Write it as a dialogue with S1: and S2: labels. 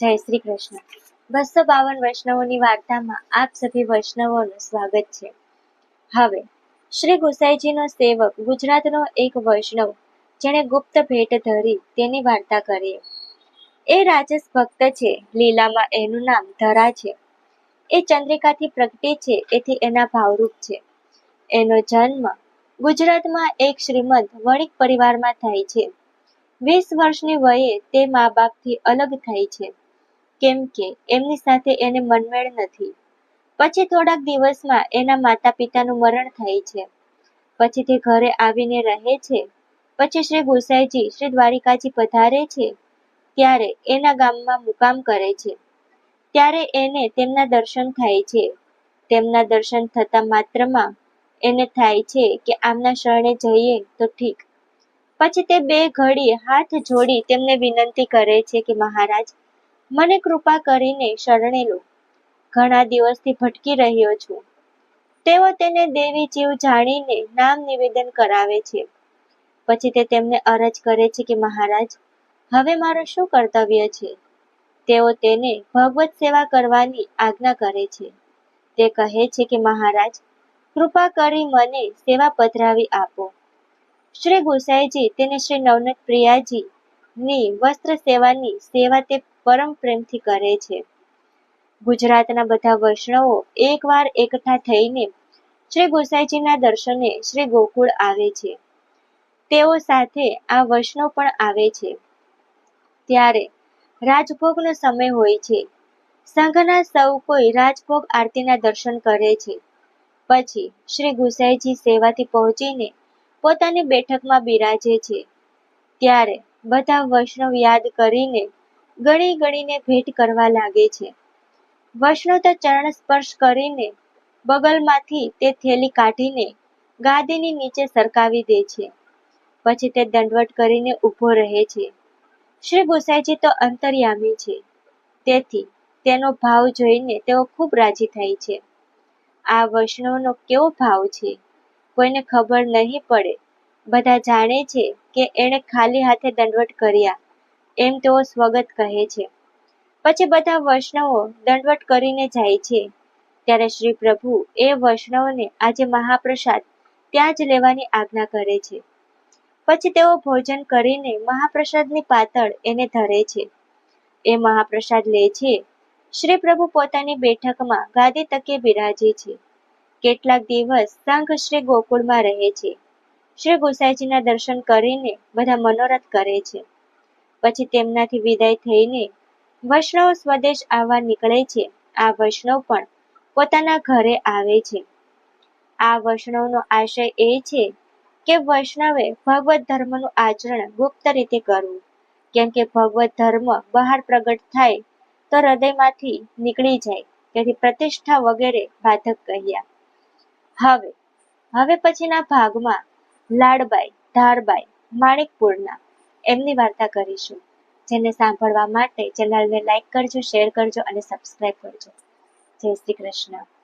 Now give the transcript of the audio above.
S1: જય શ્રી કૃષ્ણ. બસો બાવન વૈષ્ણવોની વાર્તામાં આપ સભી વૈષ્ણવોનું સ્વાગત છે. હવે, શ્રી ગુસાઈજીનો સેવક ગુજરાતનો એક વૈષ્ણવ, જેણે ગુપ્ત ભેટ ધરી તેની વાર્તા કરીએ. એ રાજસ ભક્ત છે, લીલામાં એનું નામ ધરા છે. એ ચંદ્રિકાથી પ્રગટે છે, એથી એના ભાવરૂપ છે. એનો જન્મ ગુજરાતમાં એક શ્રીમંત વણિક પરિવારમાં થાય છે. વીસ વર્ષની વયે તે મા બાપથી અલગ થાય છે. કેમ કે એમની સાથે એને મનમેળ નથી. પછી થોડાક દિવસમાં એના માતા પિતાનું મરણ થાય છે. પછી તે ઘરે આવીને રહે છે. પછી શ્રી ગુસાઈજી શ્રી દ્વારિકાજી પધારે છે. ત્યારે એના ગામમાં મુકામ કરે છે. ત્યારે એને તેમના દર્શન થાય છે. તેમના દર્શન થતા માત્રમાં એને થાય છે કે આમના શરણે જઈએ તો ઠીક. પછી તે બે ઘડી હાથ જોડી તેમને વિનંતી કરે છે કે મહારાજ મને કૃપા કરીને શરણે લો. ઘણા દિવસથી ભટકી રહ્યો છું. તેઓ તેને દેવી જીવ જાણીને નામ નિવેદન કરાવે છે. પછી તે તેમને અરજ કરે છે કે, મહારાજ, હવે મારું શું કર્તવ્ય છે? તેઓ તેને ભગવત સેવા કરવાની આજ્ઞા કરે છે. તે કહે છે કે, મહારાજ, કૃપા કરી મને સેવા પધરાવી આપો. શ્રી ગુસાઈજી તેને શ્રી નવનત પ્રિયાજી ની વસ્ત્ર સેવાની સેવા તે પરમ પ્રેમથી કરે છે. ગુજરાતના બધા વૈષ્ણવો એકવાર એકઠા થઈને શ્રી ગોસાઈજીના દર્શને શ્રી ગોકુળ આવે છે. તેઓ સાથે આ વૈષ્ણવ પણ આવે છે. ત્યારે રાજભોગનો સમય હોય છે. સંઘના સૌ કોઈ રાજભોગ આરતીના દર્શન કરે છે. પછી શ્રી ગુસાઈજી સેવાથી પહોંચીને પોતાની બેઠકમાં બિરાજે છે. ત્યારે બધા વૈષ્ણવ યાદ કરીને ગણી ગણીને ભેટ કરવા લાગે છે. વૈષ્ણવ તો ચરણ સ્પર્શ કરીને બગલમાંથી તે થેલી કાઢીને ગાદીની નીચે સરકાવી દે છે. પછી તે દંડવટ કરીને ઊભો રહે છે. શ્રી ગુસાઈજી તો અંતર્યામી છે. તેથી તેનો ભાવ જોઈને તેઓ ખૂબ રાજી થાય છે. આ વૈષ્ણવનો કેવો ભાવ છે? કોઈને ખબર નહીં પડે. બધા જાણે છે કે એણે ખાલી હાથે દંડવટ કર્યા. એમ તેઓ સ્વગત કહે છે. પછી બધા વૈષ્ણવો દંડવટ કરીને જાય છે. ત્યારે શ્રી પ્રભુ એ વૈષ્ણવને આજે મહાપ્રસાદ ત્યાં જ લેવાની આજ્ઞા કરે છે. પછી તેઓ ભોજન કરીને મહાપ્રસાદની પાતળ એને ધરે છે. એ મહાપ્રસાદ લે છે. શ્રી પ્રભુ પોતાની બેઠકમાં ગાદી તકે બિરાજે છે. કેટલાક દિવસ સંઘ શ્રી ગોકુળમાં રહે છે. શ્રી ગોસાઈજીના દર્શન કરીને બધા મનોરથ કરે છે. પછી તેમનાથી વિદાય થઈને વૈષ્ણવ સ્વદેશ આવવા નીકળે છે. આ વૈષ્ણવ પણ પોતાના ઘરે આવે છે. આ વૈષ્ણવનો આશય એ છે કે વૈષ્ણવે ભગવત ધર્મનું આચરણ ગુપ્ત રીતે કરવું. કેમ કે ભગવત ધર્મ બહાર પ્રગટ થાય તો હૃદયમાંથી નીકળી જાય. તેથી પ્રતિષ્ઠા વગેરે બાધક કહ્યા. હવે હવે પછીના ભાગમાં લાડબાઈ, ધારબાઈ, માણિકપુરના એમની વાર્તા કરીશું. જેને સાંભળવા માટે ચેનલને લાઈક કરજો, શેર કરજો અને સબસ્ક્રાઈબ કરજો. જય શ્રી કૃષ્ણ.